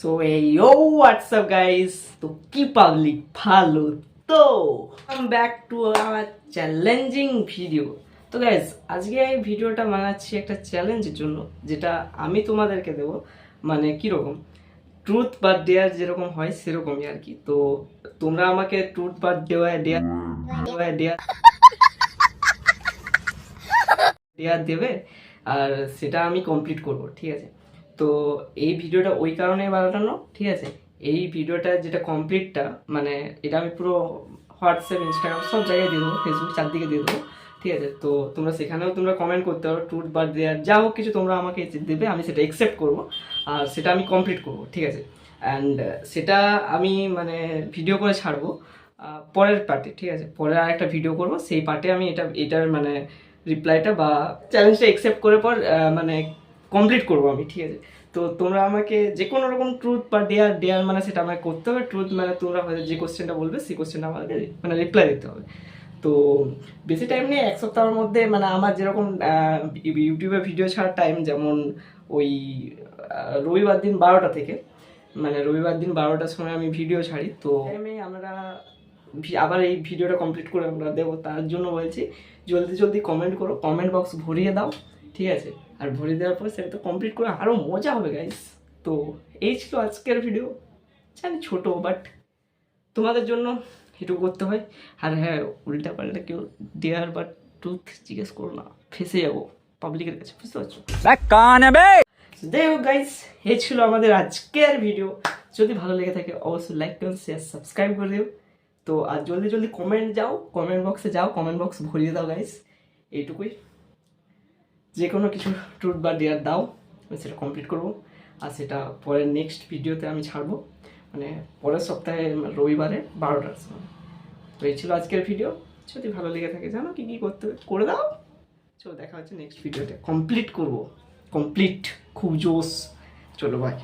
So এই WhatsApp guys তো কি পাবলিক ভালো তো back to our challenging video তো গাইস আজকে এই ভিডিওটা বানাচ্ছি একটা চ্যালেঞ্জের জন্য, যেটা আমি তোমাদেরকে দেব। মানে কীরকম? ট্রুথ বা ডেয়ার যেরকম হয়, সেরকমই আর কি। তো, তোমরা আমাকে ট্রুথ বা ডেয়ার ডেয়ার ডেয়ার দেওয়ার দেবে, আর সেটা আমি কমপ্লিট করব, ঠিক আছে? তো এই ভিডিওটা ওই কারণেই বানানো, ঠিক আছে? এই ভিডিওটা যেটা কমপ্লিটটা মানে এটা আমি পুরো হোয়াটসঅ্যাপ ইনস্টাগ্রাম সব জায়গায় দিয়ে দেবো ফেসবুক চারদিকে দিয়ে দেবো, ঠিক আছে? তো তোমরা সেখানেও তোমরা কমেন্ট করতে পারো টুট বা দেওয়ার যা হোক কিছু তোমরা আমাকে দেবে, আমি সেটা অ্যাকসেপ্ট করব, আর সেটা আমি কমপ্লিট করব, ঠিক আছে? অ্যান্ড সেটা আমি মানে ভিডিও করে ছাড়বো পরের পার্টে ঠিক আছে? পরে আর একটা ভিডিও করব, সেই পার্টে আমি এটা, এটার মানে রিপ্লাইটা বা চ্যালেঞ্জটা অ্যাকসেপ্ট করে পর মানে কমপ্লিট করব আমি ঠিক আছে? তো তোমরা আমাকে যে কোনো রকম ট্রুথ বা ডেয়ার ডেয়ার মানে সেটা আমাকে করতে হবে। ট্রুথ মানে তোমরা হয়তো যে কোশ্চেনটা বলবে সেই কোশ্চেনটা আমাকে মানে রিপ্লাই দিতে হবে। তো বেশি টাইম নেই এক সপ্তাহের মধ্যে মানে আমার যেরকম ইউটিউবে ভিডিও ছাড়ার টাইম যেমন ওই রবিবার দিন বারোটা থেকে মানে রবিবার দিন বারোটার সময় আমি ভিডিও ছাড়ি। তো টাইমে আমরা আবার এই ভিডিওটা কমপ্লিট করে আমরা দেবো। তার জন্য বলছি জলদি জলদি কমেন্ট করো কমেন্ট বক্স ভরিয়ে দাও ঠিক আছে? আর ভরিয়ে দেওয়ার পর সেটা তো কমপ্লিট করে আরও মজা হবে গাইস তো এই ছিল আজকের ভিডিও জানি ছোটো বাট তোমাদের জন্য এটুকু করতে হয়। আর হ্যাঁ উল্টা পাল্টা কেউ ডেয়ার বা টুথ জিজ্ঞেস করো না। ফেসে যাব পাবলিকের কাছে বুঝতে পারছ? যাই হোক গাইস এই ছিল আমাদের আজকের ভিডিও যদি ভালো লেগে থাকে অবশ্যই লাইক করুন শেয়ার সাবস্ক্রাইব করে দিও। তো আর জলদি জলদি কমেন্ট যাও কমেন্ট বক্সে যাও কমেন্ট বক্স ভরিয়ে দাও গাইস এইটুকুই। যে কোনো কিছু ট্রুথ বা ডেয়ার দাও, আমি সেটা কমপ্লিট করব। আর সেটা পরের নেক্সট ভিডিওতে আমি ছাড়বো। মানে পরের সপ্তাহে রবিবারে বারোটার সময়। তো এই ছিল আজকের ভিডিও যদি ভালো লেগে থাকে, জানো কী কী করতে, করে দাও। চলো দেখা হচ্ছে নেক্সট ভিডিওতে কমপ্লিট করব। কমপ্লিট খুব জোশ। চলো ভাই